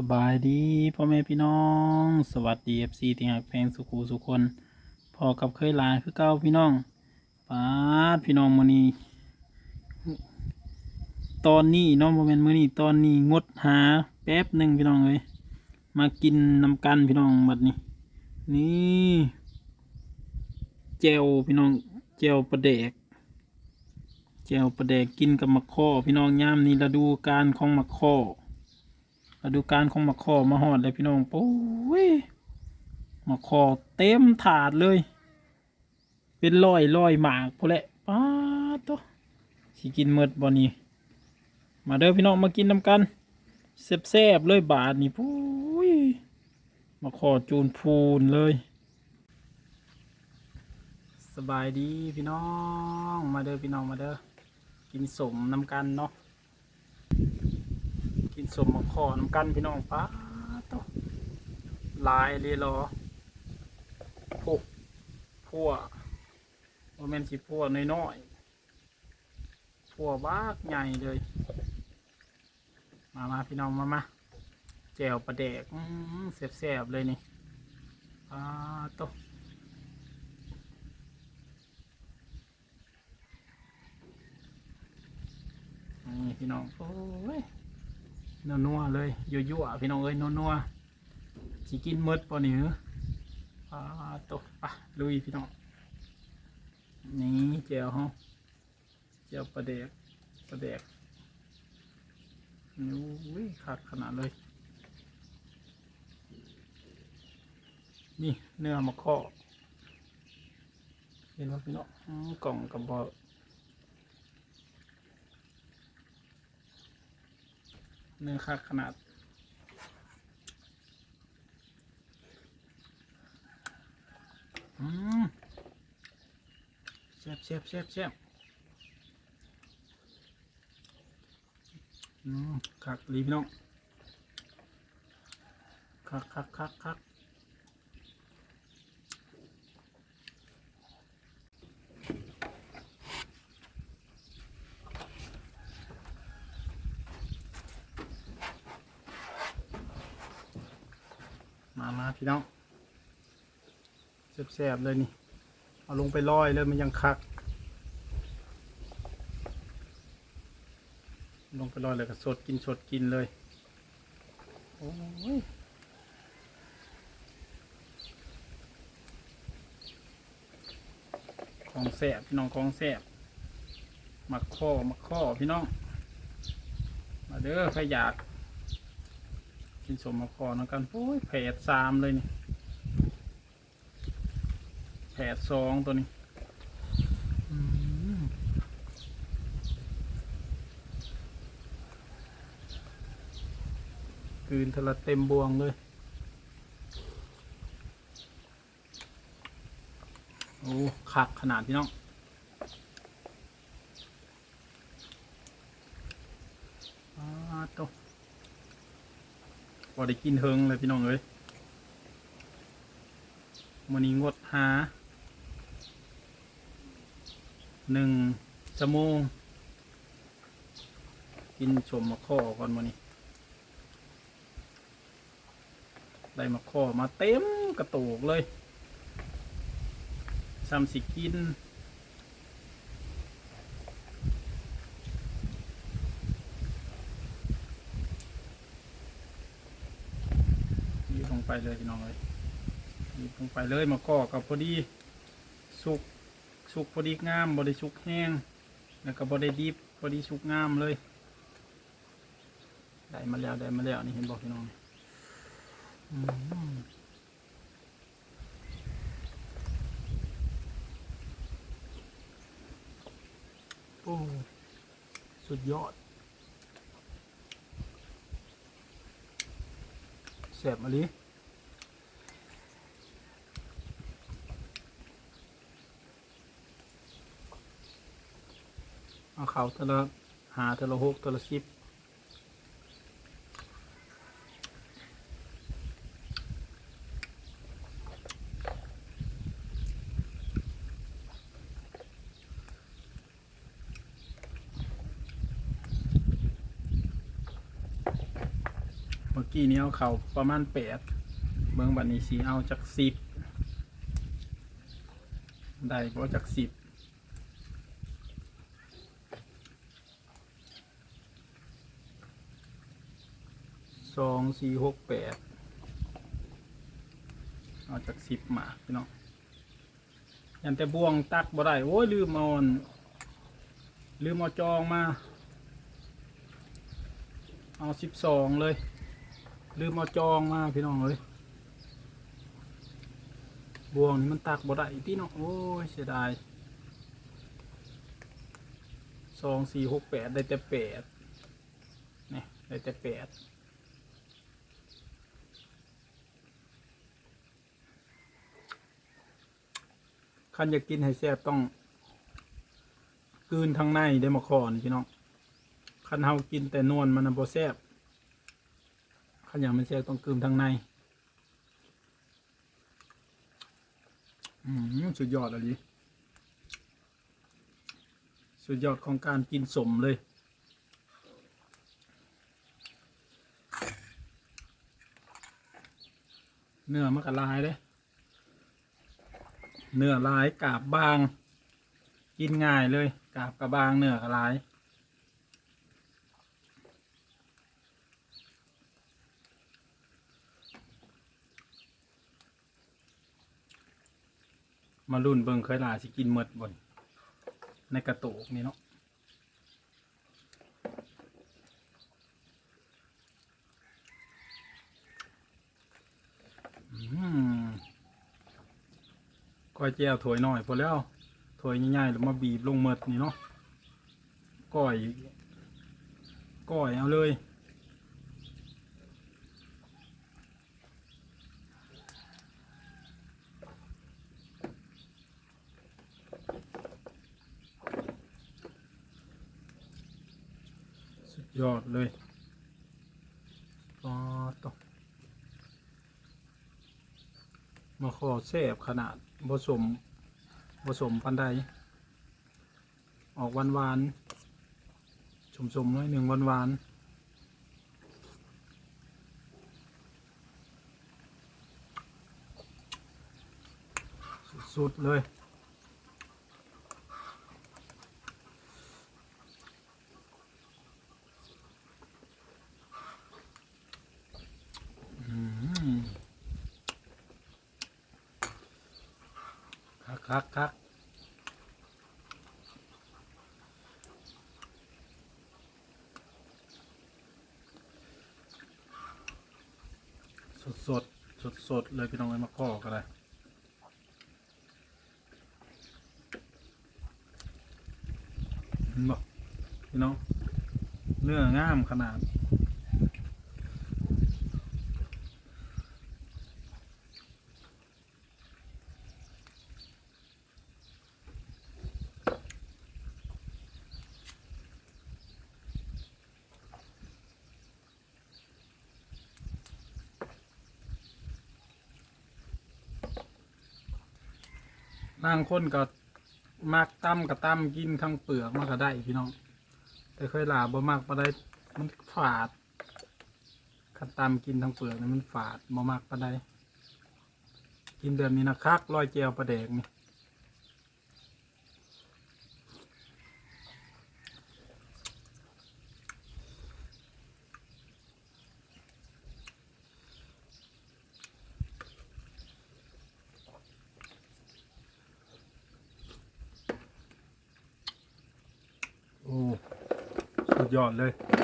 สบายดีพ่อแม่พี่น้อง สวัสดีเอฟซีที่หักเพลงสุขูสุคนพอกับเคยลายคือเก้าพี่น้องป้าดพี่น้องมือนี้ตอนนี้น้องโมเมนมือนี้ตอนนี้งดหาแป๊บหนึ่งพี่น้องเลยมากินนำกันพี่น้องบัดนี้ นี่เจลพี่น้องเจลประเดกเจลประเดกกินกับมะข้อพี่น้องย่ามนี้ฤดูกาลของมะข้อ ฤดูกาลของมะขอมาหอดเลยพี่น้องโอ้ยมะขอเต็มถาดเลย เป็นร้อยร้อยหมากพอแหละป้าตัวสิกินเมดบ่นี้มาเด้อพี่น้องมากินนำกันแซ่บๆเลยบาทนี่ปุ้ยมะขอจูนพูนเลย สบายดีพี่น้องมาเด้อพี่น้องมาเด้อกินสมน้ำกันเนาะ กินสมมะขอน้ำกันพี่น้องป้าดโตหลายเลยหรอพวกพัวโมเมนสิพัวน้อยๆพัวบ้ากใหญ่เลย มามาพี่น้องมามาแจวปลาแดกอื้อหือแซ่บเลยนี่ป้าดโตนี่พี่น้อง โอ้ย นัวนัวๆเลยยั่วๆพี่น้องเอ้ยนัวนัวๆสิกินหมดป่ะนี่เหรออ่าตกปะลุยพี่น้องนี่เจียวฮะเจียวปลาเดกปลาเดกอุ้ยขาดขนาดเลย นี่เนื้อมะข้อเห็นไหมพี่น้องกล่องกระบอ เนื้อคักขนาดอืมแซ่บแซ่บแซ่บแซ่บอืมคักรีพี่น้องคักคักคักคัก มามาพี่น้องแซ่บแซ่บเลยนี่ เอาลงไปลอยเลยมันยังคัก ลงไปลอยเลยก็สดกินสดกินเลย โอ้ยของแสบพี่น้องของแสบมักข้อมักข้อพี่น้อง มาเด้อใครอยาก กินสมมักข้อน้ำกันโอ้ยแผดสามเลยนี่แผดสองตัวนี้อืมคืนทะละเต็มบวงเลย โอ้คักขนาดพี่น้องอาโตพ อได้กินเฮิงเลยพี่น้องเอ้ยมันนี้งดหาหนึ่งชั่วโมง กินชมมาข้อก่อนมันนี้ได้มาข้อมาเต็มกระตูกเลยซ้ำสิกิน หยิบลงไป เลยพี่น้องเลยหยิบลงไปเลยมาข้อกับพอดีสุกสุกพอดีงามบไดิสุกแห้ง แล้วก็บไดิดิบพอดีสุกงามเลย ได้มาแล้วได้มาแล้วนี่เห็นบอกพี่น้องโอ้สุดยอดแสบมาลิ เอาเขาเทละหาเทละหกเทละสิบเมื่อกี้นี้เอาเขาประมาณแปดเบิ่งบัดนี้สีเอาจากสิบได้บ่จากสิบ สองสี่หกแปดเอาจากสิบมาพี่น้องยันแต่บ่วงตักบ่ได้โอ้ยลืมเอาอันลืมเอาจองมา เอาสิบสองเลย ลืมเอาจองมาพี่น้องเลยบ่วงนี่มันตักบ่ได้พี่น้องโอ้ยเสียดายสองสี่หกแปดได้แต่แปดนี่ได้แต่แปด คันอยากกินให้แซ่บต้องกลืนทางในได้มาคอนพี่น้องคันเฮากินแต่นวลมันน่ะบ่แซ่บคันอย่างมันแซ่บต้องกลืมทางในอืมสุดยอดเลยดิสุดยอดของการกินสมเลยเนื้อมันก็ลายเลย เนื้อลายกาบบาง กินง่ายเลยกาบกระบางเนื้อกระลายมารุ่นเบิงเคยลาสิกินหมดบนในกระโตกนี่เนาะอืม ก้อยแจ้วถวยหน่อยพอแล้วถวยใหญ่ๆแล้วมาบีบลงหมดนี่เนาะก้อยก้อยเอาเลยยอดเลยปอตกมาขอแซบขนาด ผสมผสมปันใด ออกหวานหวานๆชมๆหน้อยหนึ่งหวานหวานๆสุดๆเลย อืม คักคักสดสดสดสดๆเลยพี่น้องเลยมาข้อกันเลยเห็นบ่พี่น้องเนื้องามขนาด บางคนก็มักตั้มกับตั้มกินทั้งเปลือกมันก็ได้พี่น้อง แต่เคยลาบ่มากบ่ได้มันฝาดขันตั้มกินทั้งเปลือกนี่มันฝาดบ่มากบ่ได้กินแบบนี้นะคักร้อยเจียวปลาแดกนี่โอ้ สุด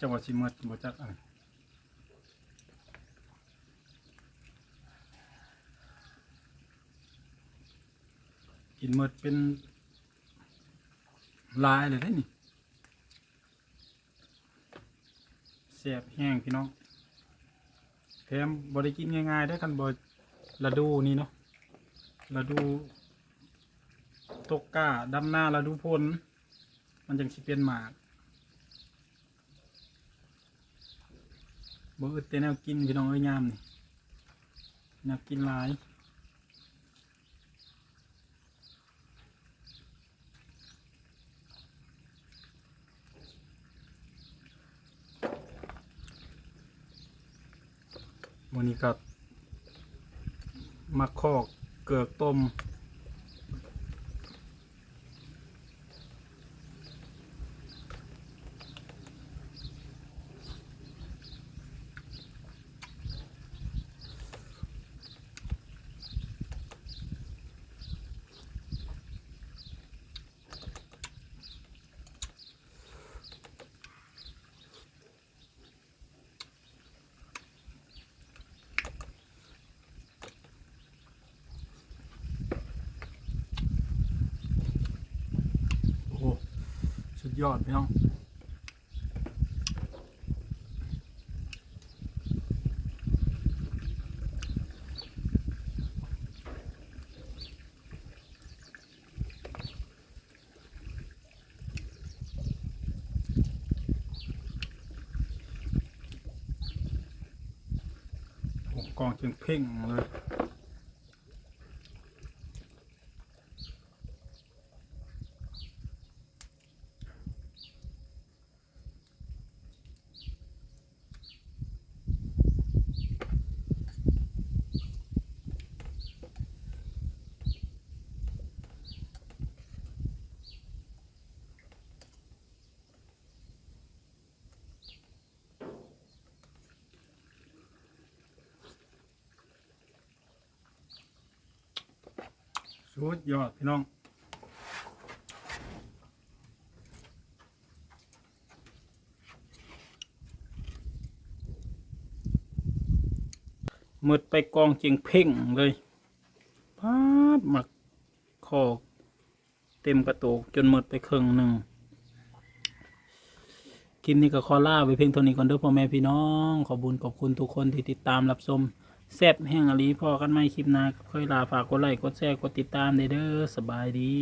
จังหวัดสิหมดบ่จักอันกินหมดเป็นลายเลยได้นี่แซ่บแห้งพี่น้องแถมบริกินง่ายๆได้คันบฤดูนี้เนาะฤดูตกกาดำหน้าฤดูพลมันจังสิเป็นหมาก บ่อึดแต่แนวกินพี่น้องเอ้ยยามนี่แนวกินหลายวันนี้ก็มาคอกเกือกต้ม โอ้โหสุด ยอดพี่น้องกองเชียงเพ่งเลย สุดยอดพี่น้องหมดไปกองเจียงเพ่งเลยพาดหมักคอเต็มกระโตกจนหมดไปครึ่งหนึ่งคลิปนี้ก็ขอลาไปเพียงเท่านี้ก่อนเด้อพ่อแม่พี่น้อง ขอบุญขอบคุณทุกคนที่ติดตามรับชม แซบแห้งอลีพอกันไม่คลิปหน้าค่อยลาฝากกดไลค์กดแชร์กดติดตามเด้อสบายดี